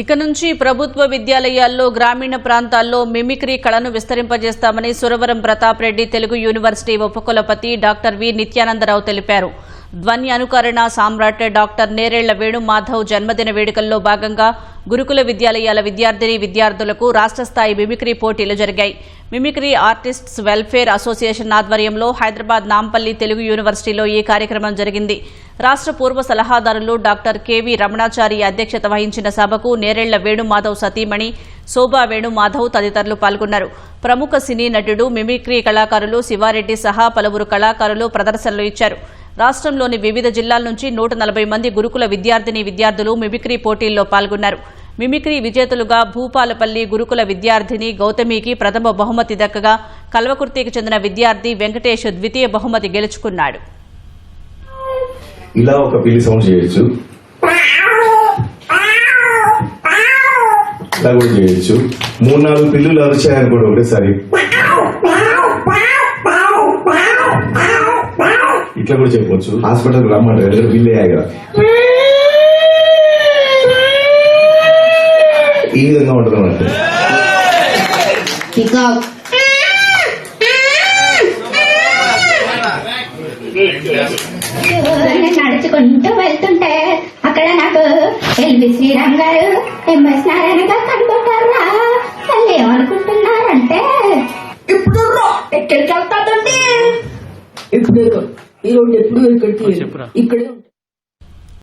ఇక నుంచి ప్రభుత్వ విద్యాలయాల్లో గ్రామీణ ప్రాంతాల్లో మిమిక్రీ కళను విస్తరింపజేస్తామని సురవరం ప్రతాప్ రెడ్డి తెలుగు యూనివర్సిటీ ఉపకులపతి డాక్టర్ వి నిత్యానందరావు తెలిపారు. ధ్వని అనుకరణ సామ్రాట్ డాక్టర్ నేరేళ్ళ వేణుమాధవ్ జన్మదిన వేడుకల్లో భాగంగా గురుకుల విద్యాలయాల విద్యార్థిని విద్యార్థులకు రాష్ట్ర స్థాయి మిమిక్రీ పోటీలు జరిగాయి. మిమిక్రీ ఆర్టిస్ట్స్ వెల్ఫేర్ అసోసియేషన్ ఆధ్వర్యంలో హైదరాబాద్ నాంపల్లి తెలుగు యూనివర్సిటీలో ఈ కార్యక్రమం జరిగింది. రాష్ట్ర పూర్వ సలహాదారులు డాక్టర్ కెవి రమణాచారి అధ్యక్షత వహించిన సభకు నేరేళ్ళ వేణుమాధవ్ సతీమణి శోభా వేణుమాధవ్ తదితరులు పాల్గొన్నారు. ప్రముఖ సినీ నటుడు మిమిక్రీ కళాకారులు శివారెడ్డి సహా పలువురు కళాకారులు ప్రదర్శనలు ఇచ్చారు. రాష్ట్రంలోని వివిధ జిల్లాల నుంచి నూట నలభై మంది గురుకుల విద్యార్థిని విద్యార్థులు మిమిక్రీ పోటీల్లో పాల్గొన్నారు. మిమిక్రీ విజేతలుగా భూపాలపల్లి గురుకుల విద్యార్థిని గౌతమికి ప్రథమ బహుమతి దక్కగా కల్వకుర్తికి చెందిన విద్యార్థి వెంకటేష్ ద్వితీయ బహుమతి గెలుచుకున్నాడు. ఇలా ఒక పిల్లి సౌండ్ చేయొచ్చు. ఇలా కూడా చేయొచ్చు. మూడు నాలుగు పిల్లులు అరిచాయనుకోండి ఒకటేసారి. ఇట్లా కూడా చెప్పొచ్చు హాస్పిటల్కి రమ్మంటారు ఎందుకంటే బిల్లు అయ్యాయి కదా ఈ విధంగా ఉంటుంది అన్నట్టు నడుచుకుంటూ వెళ్తుంటే అక్కడ నాకు ఎల్వి శ్రీరామ్ గారు ఎంఎస్ నారాయణ గారు కనుకుంటారా వాళ్ళు ఏమనుకుంటున్నారంటే ఇప్పుడు ఎక్కడికి వెళ్తాదండి ఇప్పుడు ఈ రోడ్డు ఎప్పుడు ఇక్కడికి ఇక్కడే ఉంటుంది